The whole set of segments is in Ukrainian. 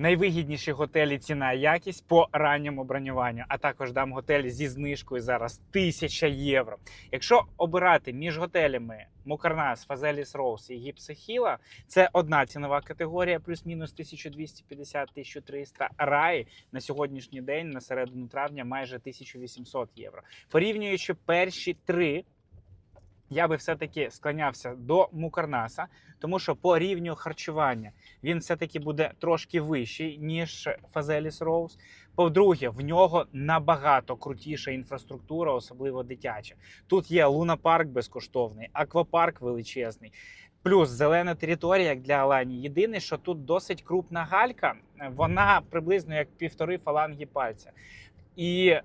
Найвигідніші готелі ціна і якість по ранньому бронюванню, а також дам готель зі знижкою зараз 1000 євро. Якщо обирати між готелями Мукарнас, Фазеліс Роуз і Гіпсахіла, це одна цінова категорія, плюс-мінус 1250-1300. Рай на сьогоднішній день, на середину травня, майже 1800 євро. Порівнюючи перші три. Я би все-таки склонявся до Мукарнаса, тому що по рівню харчування він все-таки буде трошки вищий, ніж Фазеліс Роуз. По-друге, в нього набагато крутіша інфраструктура, особливо дитяча. Тут є лунапарк безкоштовний, аквапарк величезний. Плюс зелена територія, як для Алані. Єдине, що тут досить крупна галька, вона приблизно як півтори фаланги пальця. І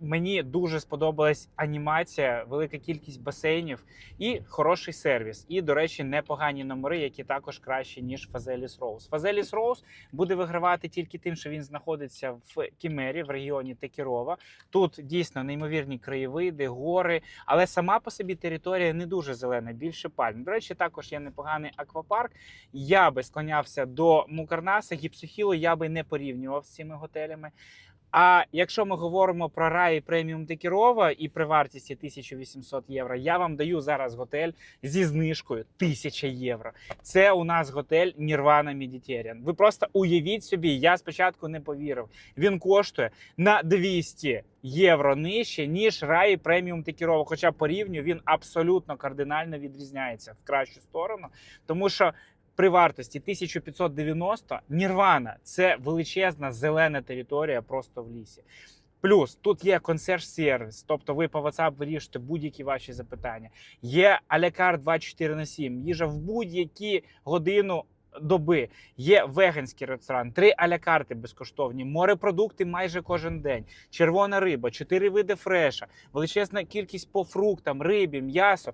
мені дуже сподобалась анімація, велика кількість басейнів і хороший сервіс. І, до речі, непогані номери, які також кращі, ніж Фазеліс Роуз. Фазеліс Роуз буде вигравати тільки тим, що він знаходиться в Кімері, в регіоні Текірова. Тут дійсно неймовірні краєвиди, гори, але сама по собі територія не дуже зелена, більше пальм. До речі, також є непоганий аквапарк. Я би склонявся до Мукарнаса, Гіпсохілу я би не порівнював з цими готелями. А якщо ми говоримо про рай преміум Текірова і при вартісті 1800 євро, я вам даю зараз готель зі знижкою 1000 євро. Це у нас готель Nirvana Mediterranean. Ви просто уявіть собі, я спочатку не повірив. Він коштує на 200 євро нижче, ніж рай преміум Текірова. Хоча по рівню він абсолютно кардинально відрізняється в кращу сторону, тому що. При вартості 1590 Нірвана це величезна зелена територія просто в лісі. Плюс тут є консьерж-сервіс, тобто ви по WhatsApp вирішите будь-які ваші запитання. Є алякар 24 на 7, їжа в будь-які годину доби. Є веганський ресторан, три алякарти безкоштовні, морепродукти майже кожен день, червона риба, чотири види фреша, величезна кількість по фруктам, рибі, м'ясо,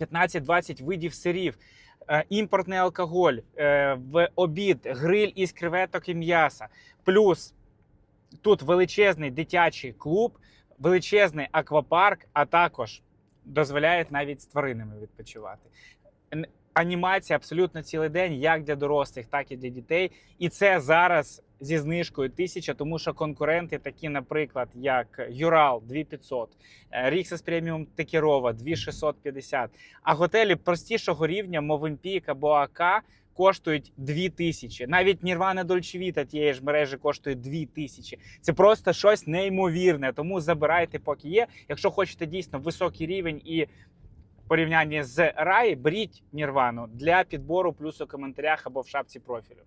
15-20 видів сирів. Е, імпортний алкоголь, е, в обід, гриль із креветок і м'яса. Плюс тут величезний дитячий клуб, величезний аквапарк, а також дозволяють навіть з тваринами відпочивати. Анімація абсолютно цілий день, як для дорослих, так і для дітей. І це зараз зі знижкою 1000, тому що конкуренти, такі, наприклад, як Юрал 2500, е, Ріксес Преміум Текірова 2650, а готелі простішого рівня Мовимпік або АК коштують 2000. Навіть Нірвана Дольчевіта тієї ж мережі коштує 2000. Це просто щось неймовірне. Тому забирайте, поки є. Якщо хочете дійсно високий рівень і порівняння з Раї, беріть Нірвану для підбору плюс у коментарях або в шапці профілю.